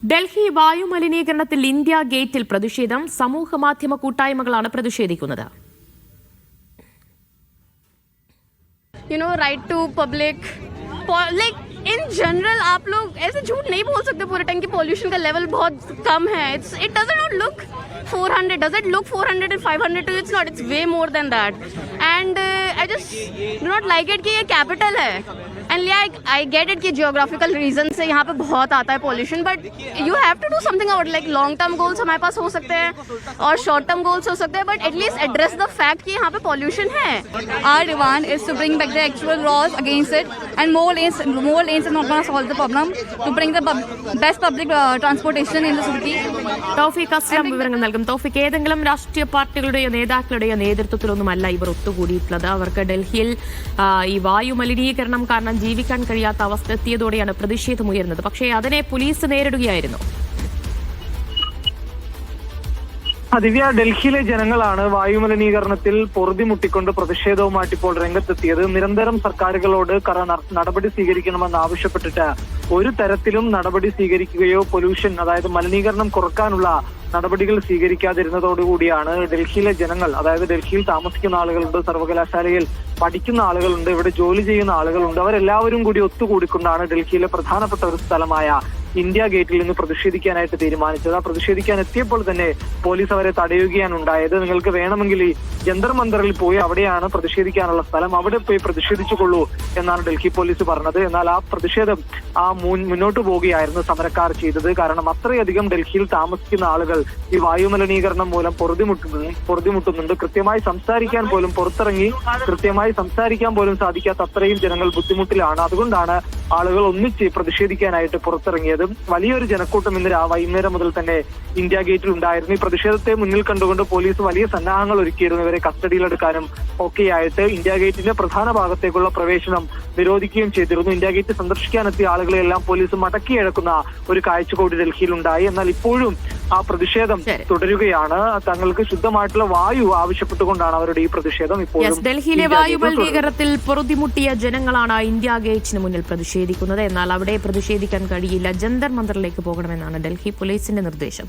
ഡൽഹി വായു മലിനീകരണത്തിൽ ഇന്ത്യ ഗേറ്റിൽ പ്രതിഷേധം സമൂഹ മാധ്യമ കൂട്ടായ്മകളാണ് പ്രതിഷേധിക്കുന്നത് you know right to public like in general आप लोग ऐसे झूठ नहीं बोल सकते पूरे टाइम कि पॉल्यूशन का लेवल बहुत कम है it's it doesn't not look 400 does it look 400 and 500 to it's not it's way more than that and I just do not like it कि ये कैपिटल है एंड या आई गेट इट कि geographical region से यहाँ पे बहुत आता है pollution but you have to do something about like long term goals हमारे पास हो सकते हैं और शॉर्ट टर्म गोल्स हो सकते हैं but at least address the fact कि यहाँ पे पॉल्यूशन है Our demand is to bring back the actual laws against it, and more lanes, more lanes are not going to solve the problem. To bring the pub- best public uh, transportation in the city. തൗഫീഖ് അസ്ലാം വിവരങ്ങൾ നൽകും തൗഫീഖ് ഏതെങ്കിലും രാഷ്ട്രീയ പാർട്ടികളുടെയോ നേതാക്കളുടെയോ നേതൃത്വത്തിലൊന്നുമല്ല ഇവർ ഒത്തുകൂടിയിട്ടുള്ളത്. അവർക്ക് ഡൽഹിയിൽ ഈ വായു മലിനീകരണം കാരണം ജീവിക്കാൻ കഴിയാത്ത അവസ്ഥ എത്തിയതോടെയാണ് പ്രതിഷേധമുയർന്നത് പക്ഷേ അതിനെ പോലീസ് നേരിടുകയായിരുന്നു. ദിവ്യ ഡൽഹിയിലെ ജനങ്ങളാണ് വായുമലിനീകരണത്തിൽ പൊറുതിമുട്ടിക്കൊണ്ട് പ്രതിഷേധവുമായിട്ട് ഇപ്പോൾ രംഗത്തെത്തിയത്. നിരന്തരം സർക്കാരുകളോട് കറ നടപടി സ്വീകരിക്കണമെന്ന് ആവശ്യപ്പെട്ടിട്ട് ഒരു തരത്തിലും നടപടി സ്വീകരിക്കുകയോ പൊല്യൂഷൻ അതായത് മലിനീകരണം കുറക്കാനുള്ള നടപടികൾ സ്വീകരിക്കാതിരുന്നതോടുകൂടിയാണ് ഡൽഹിയിലെ ജനങ്ങൾ അതായത് ഡൽഹിയിൽ താമസിക്കുന്ന ആളുകളുണ്ട് സർവകലാശാലയിൽ പഠിക്കുന്ന ആളുകളുണ്ട് ഇവിടെ ജോലി ചെയ്യുന്ന ആളുകളുണ്ട്. അവരെല്ലാവരും കൂടി ഒത്തുകൂടിക്കൊണ്ടാണ് ഡൽഹിയിലെ പ്രധാനപ്പെട്ട ഒരു സ്ഥലമായ ഇന്ത്യ ഗേറ്റിൽ നിന്ന് പ്രതിഷേധിക്കാനായിട്ട് തീരുമാനിച്ചത്. ആ പ്രതിഷേധിക്കാൻ എത്തിയപ്പോൾ തന്നെ പോലീസ് അവരെ തടയുകയാണ് ഉണ്ടായത്. നിങ്ങൾക്ക് വേണമെങ്കിൽ ഈ ജന്തർ മന്ദറിൽ പോയി അവിടെയാണ് പ്രതിഷേധിക്കാനുള്ള സ്ഥലം. അവിടെ പോയി പ്രതിഷേധിച്ചുകൊള്ളൂ എന്നാണ് ഡൽഹി പോലീസ് പറഞ്ഞത്. എന്നാൽ ആ പ്രതിഷേധം ആ മുന്നോട്ട് പോവുകയായിരുന്നു സമരക്കാർ ചെയ്തത്. കാരണം അത്രയധികം ഡൽഹിയിൽ താമസിക്കുന്ന ആളുകൾ ഈ വായുമലിനീകരണം മൂലം പൊറുതിമുട്ടുന്നു പൊറുതിമുട്ടുന്നുണ്ട്. കൃത്യമായി സംസാരിക്കാൻ പോലും പുറത്തിറങ്ങി കൃത്യമായി സംസാരിക്കാൻ പോലും സാധിക്കാത്ത അത്രയും ജനങ്ങൾ ബുദ്ധിമുട്ടിലാണ്. അതുകൊണ്ടാണ് ആളുകൾ ഒന്നിച്ച് പ്രതിഷേധിക്കാനായിട്ട് പുറത്തിറങ്ങിയത് വലിയൊരു ജനക്കൂട്ടം ഇന്ന് വൈകുന്നേരം മുതൽ തന്നെ ഇന്ത്യ ഗേറ്റിൽ ഉണ്ടായിരുന്നു. ഈ പ്രതിഷേധത്തെ മുന്നിൽ കണ്ടുകൊണ്ട് പോലീസ് വലിയ സന്നാഹങ്ങൾ ഒരുക്കിയിരുന്നു. ഇവരെ കസ്റ്റഡിയിലെടുക്കാനും ഒക്കെയായിട്ട് ഇന്ത്യ ഗേറ്റിന്റെ പ്രധാന ഭാഗത്തേക്കുള്ള പ്രവേശനം നിരോധിക്കുകയും ചെയ്തിരുന്നു. ഇന്ത്യ ഗേറ്റ് സന്ദർശിക്കാനെത്തിയ ആളുകളെല്ലാം പോലീസ് മടക്കിയഴക്കുന്ന ഒരു കാഴ്ച ഡൽഹിയിൽ ഉണ്ടായി. എന്നാൽ ഇപ്പോഴും ആ പ്രതിഷേധം തുടരുകയാണ്. തങ്ങൾക്ക് ശുദ്ധമായിട്ടുള്ള വായു ആവശ്യപ്പെട്ടുകൊണ്ടാണ് അവരുടെ ഈ പ്രതിഷേധം ഇപ്പോൾ ഡൽഹിയിലെ വായു മലിനീകരണത്തിൽ പൊറുതിമുട്ടിയ ജനങ്ങളാണ് ഇന്ത്യ ഗേറ്റിന് മുന്നിൽ പ്രതിഷേധിക്കുന്നത്. എന്നാൽ അവിടെ പ്രതിഷേധിക്കാൻ കഴിയില്ല. ജന്തർ മന്ദറിലേക്ക് പോകണമെന്നാണ് ഡൽഹി പോലീസിന്റെ നിർദ്ദേശം.